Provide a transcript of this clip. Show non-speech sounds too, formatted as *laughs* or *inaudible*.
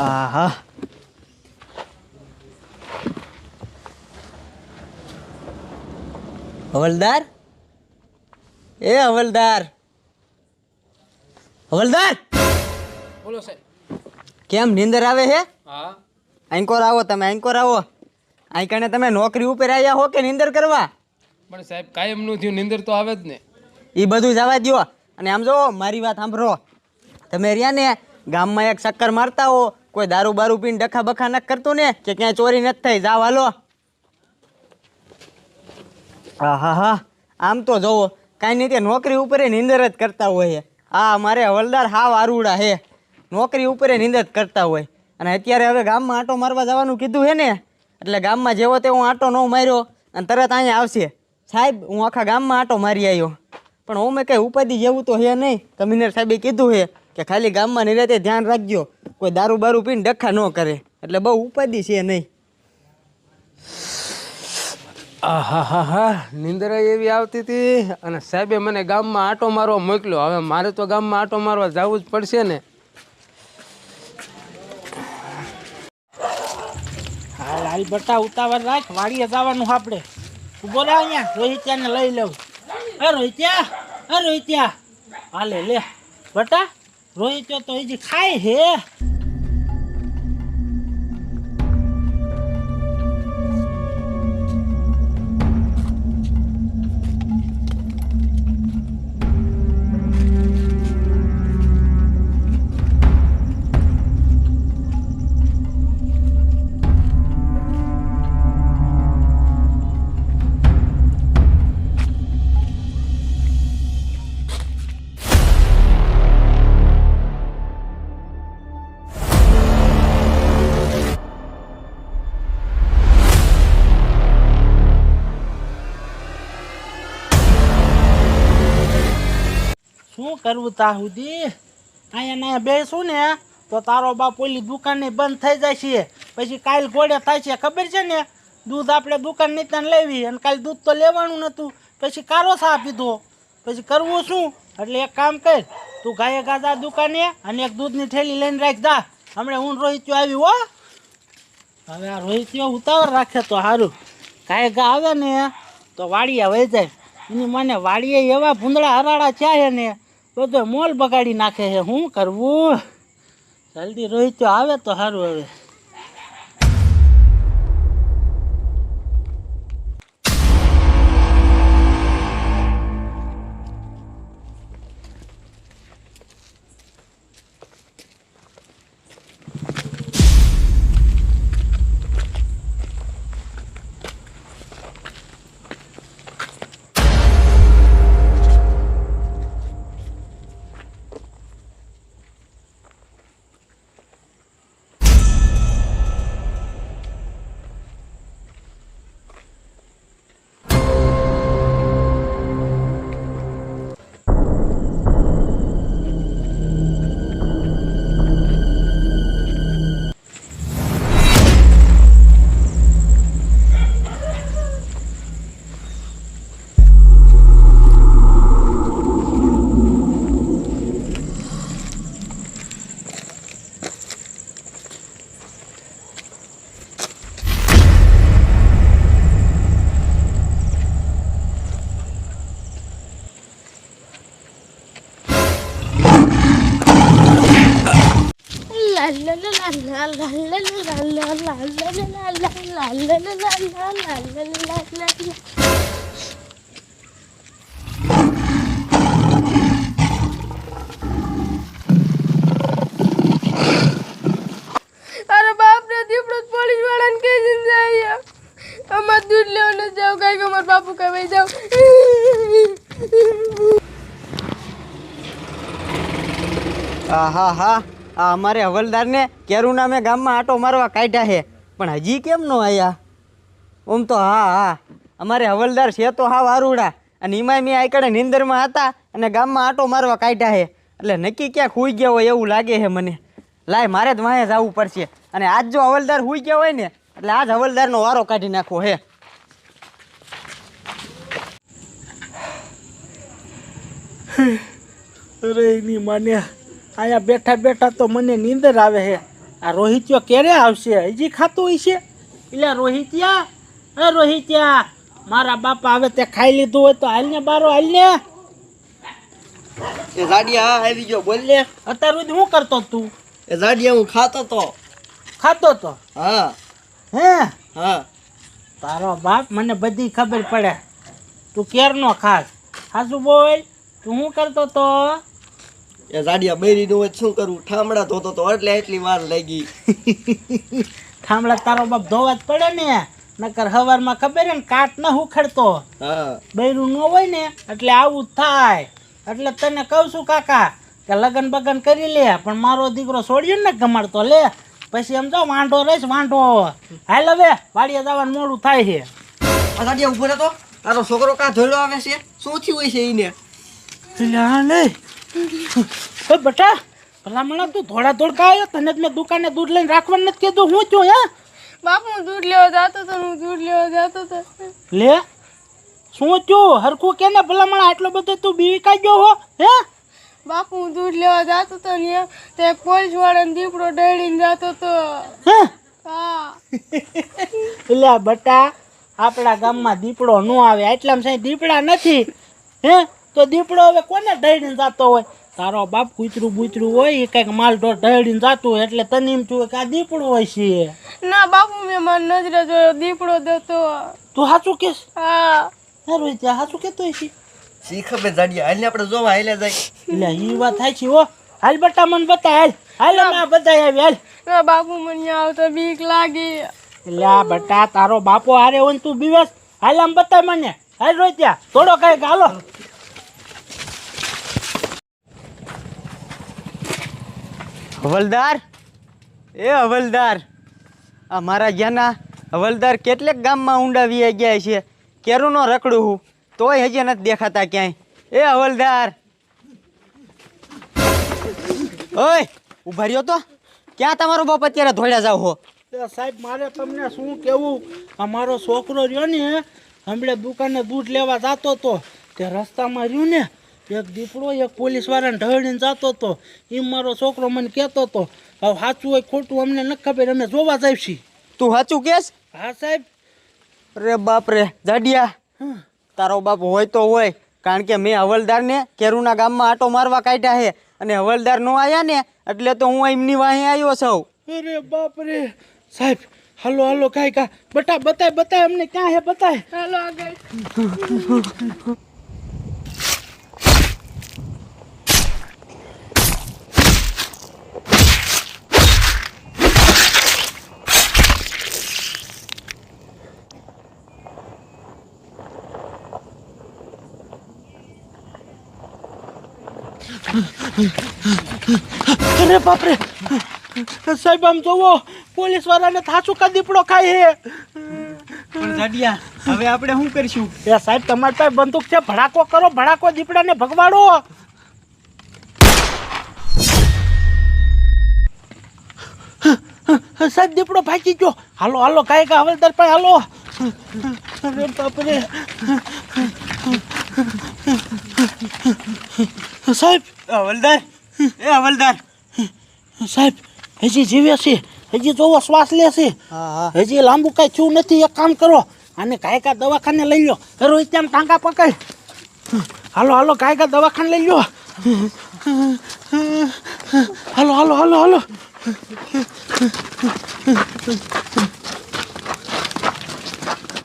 આહા હવલદાર? એ હવલદાર. હવલદાર! બોલો સાહેબ. કેમ નીંદર આવે છે હા. આંકોર આવો તમે આંકોર આવો. અહીં કણે તમે નોકરી ઉપર આવ્યા હો કે નીંદર કરવા? પણ સાહેબ કાયમનું થયું નિંદર તો આવે જ ને. એ બધું જવા દ્યો. અને આમ જો મારી વાત સાંભળો. તમે રહ્યા ને ગામમાં એક ચક્કર મારતા હો કોઈ દારૂ બારૂ પીને ડખા બખા નથી કરતું ને કે ક્યાંય ચોરી નથી થઈ. જાવ હાલો. હા હા. આમ તો જોવો, કાંઈ નહીં તે નોકરી ઉપર નિંદર જ કરતા હોય હા, મારે હવલદાર હાવ આરુડા હે નોકરી ઉપર નિંદર કરતા હોય. અને અત્યારે હવે ગામમાં આંટો મારવા જવાનું કીધું હે ને, એટલે ગામમાં જેવો તે હું આંટો ન માર્યો અને તરત અહીંયા આવશે. સાહેબ, હું આખા ગામમાં આંટો મારી આવ્યો પણ હું મેં કંઈ ઉપાધિ જેવું તો હે નહીં. કમિશનર સાહેબે કીધું હે કે ખાલી ગામમાં નિરાતે ધ્યાન રાખજો. કોઈ દારૂ બારૂ પીને ડખા ન કરે. એટલે બહુ ઉપાધિ છે નહીં. હા હા હા નિંદર એવી આવતી હતી. અને સાહેબે મને ગામમાં આંટો મારવા મોકલ્યો. હવે મારે તો ગામમાં આંટો મારવા જવું જ પડશે ને. હા લાલ બટા ઉતાવળ રાખ. વાડીએ જવાનું આપણે. ઊભો રહે અહીંયા. રોહિત્યાને લઈ લઉં. અ રોહિત્યા અ રોહિત્યા. હાલે લે. બટા રોહિત્યો તો હજી ખાય હે શું કરવું તા સુધી અહીંયા બેસું ને, તો તારો બાપ ઓલી દુકાને બંધ થઈ જાય પછી કાલ ઘોડે થાય ખબર છે ને? દૂધ આપણે દુકાન નીતાને લેવી, અને કાલ દૂધ તો લેવાનું નહોતું પછી કારો સા પીધો પછી કરવું શું? એટલે એક કામ કર, તું ગાયે ગાજા દુકાને અને એક દૂધની થેલી લઈને રાખ દા હમણાં હું રોહિત્યો આવી હો. હવે આ રોહિત્યો ઉતાવળ રાખે તો સારું ગાય ગા આવે ને, તો વાડિયા વહી જાય. એની મને વાડીએ એવા ભૂંદડા હરાડા છે ને બધો મોલ બગાડી નાખે છે. શું કરવું? જલ્દી રોહિત આવે તો સારું હવે. અમાર દૂધ લેવા ન જાવ કઈ અમાર બાપુ કહેવાય જાવ આહા હા આ અમારે હવલદારને કેરુના નામે ગામમાં આંટો મારવા કાઢ્યા છે. પણ હજી કેમ નો આયા? ઓમ તો હા હા. અમારે હવલદાર છે તો હા વારુડા અને એમાંય મેં આઈકડે નિંદરમાં હતા અને ગામમાં આંટો મારવા કાઢ્યા છે. એટલે નક્કી ક્યાંક હુઈ ગયા હોય એવું લાગે છે મને. લાય, મારે જ વાંહે જવું પડશે. અને આજ જો હવલદાર હુઈ ગયા હોય ને, એટલે આજ હવલદારનો વારો કાઢી નાખવો હે. અરે, એની મને અહીંયા બેઠા બેઠા તો મને નીંદર આવે છે આ રોહિત્યો ક્યારે આવશે? હજી ખાતું હશે એટલે રોહિત્યા હે રોહિત્યા મારા બાપા હવે તે ખાઈ લીધું હોય તો હાલને બારો હાલને એ જાડિયા આવી ગયો બોલ ને. અત્યાર સુધી શું કરતો તું? એ જાડિયા હું ખાતો તો. ખાતો તો? હા. હે? હા. તારો બાપ મને બધી ખબર પડે. તું ક્યારનો ખાસ? હાસુ બોલ તું શું કરતો તો? એ જાડિયા બૈરી નું હોય શું કરું? ઠામડા ધોતો તો એટલે એટલી વાર લાગી. *laughs* થાંભલા તારો બાપ ધોવા જ પડે ને. નકર હવારમાં ખબર ને કાટ ન ઉખડતો. હા. બૈરું ન હોય ને એટલે આવું જ થાય. એટલે તને કહું છું કાકા કે લગન બગન કરી લે પણ મારો દીકરો છોડ્યો ને ગમાડતો લે. પછી એમ જો વાંઢો રહીશ વાંઢો. હાલ હવે વાડીએ જવાનું મોડું થાય છે. આ જાડિયા ઊભો રહેતો? તારો છોકરો કા ધોયલો આવે છે? શું થયું હોય છે એને એટલે હા બેટા ભલામણા તું થોડા ધોળકા આવ્યો તને જ મેં દુકાને દૂધ લઈને રાખવાનું નથી કીધું. હું છું હે? બાપ હું દૂધ લેવા જતો તો હું દૂધ લેવા જતો તો. લે શું થયું? હરખું કે ને ભલામણા? આટલો બધો તું બીવી કાઢ્યો હો હે? બાપુ હું દૂધ લેવા જતો તો ને તે પોલીસ વાળાને દીપડો ડળીને જતો તો. હે? હા. એટલે બટા આપણા ગામમાં દીપડો ન આવે એટલામાં સાંઈ દીપડા નથી હે? તો દીપડો હવે કોને ઢળીને જતો હોય? તારો બાપ કૂતરું બૂતરું હોય એ કંઈક માલ ઢોર ઢળીને જતું હોય એટલે તને એમ થયું કે આ દીપડો હોય છે ના બાપુ મેં મારી નજરે જોયો દીપડો દેતો. તું સાચું કેસ હા. સારું ત્યાં સાચું કેતો હોય છે શીખ બે જાડી હાલ આપણે જોવા હાલે જાય. એટલે એ વાત થાય છે હો. હાલ બટા મને બતા હાલ. હાલ અમે બધા આવી હાલ. ના બાપુ મને આવતા બીક લાગી. એટલે આ બટા તારો બાપો હારે હોય તું બીવેસ. હાલ આમ બતા મને. હાલ રોય ત્યાં. થોડો કઈ હાલો. હવલદાર? એ હવલદાર, આ મારા જ્ઞાના હવલદાર કેટલેક ગામમાં ઊંડા વી ગયા છે, કેરુંનો રખડું હું, તોય હજી નથી દેખાતા ક્યાંય. એ હવલદાર. ઓય, ઊભા રહ્યો તો? ક્યાં તમારો બાપ અત્યારે ધોળ્યા જાવ હો? સાહેબ, મારે તમને શું કેવું? અમારો છોકરો રહ્યો ને, હમણાં દુકાને દૂધ લેવા જતો હતો તે રસ્તામાં રહ્યું ને એક દીપડો એક પોલીસ વાળાને ઢળીને જતો હતો. એ મારો છોકરો મને કહેતો હતો હવે સાચું હોય ખોટું અમને ન ખબર અમે જોવા જાય છીએ તું સાચું કેસ હા સાહેબ. અરે બાપ રે જાડિયા. તારો બાપ હોય તો હોય કારણ કે મેં હવલદારને કેરુના ગામમાં આટો મારવા કાઢ્યા છે. અને હવલદાર નો આવ્યા ને એટલે તો હું એમની વાહે આવ્યો છું. અરે બાપ રે. સાહેબ હાલો હાલો કાંઈ કા. બટા બતાય બતાય અમને ક્યાં હે બતાય? હાલો આગળ. અરે બાપ રે સાહેબ આમ જોવો પોલીસ વાળાને થાચું કા દીપડો ખાય હે પણ જાડિયા હવે આપણે શું કરીશું? એ સાહેબ તમારી પાસે બંદૂક છે ભડાકો કરો ભડાકો દીપડાને ભગવાડો. સાહેબ દીપડો ભાગી ગયો. હાલો હાલો કાંઈ કા હવલદાર પાસે હાલો. અરે બાપરે. સાહેબ. હવલદાર. એ હવલદાર. સાહેબ હજી જીવે છે. હજી જોવો શ્વાસ લે છે. હજી લાંબુ કાંઈ થયું નથી એક કામ કરો. અને કાંઈ કા દવાખાને લઈ લો રોહિત તેમ ટાંકા પકડ. હાલો હાલો કાંઈ કા દવાખાને લઈ લો હાલો હાલો હાલો હાલો.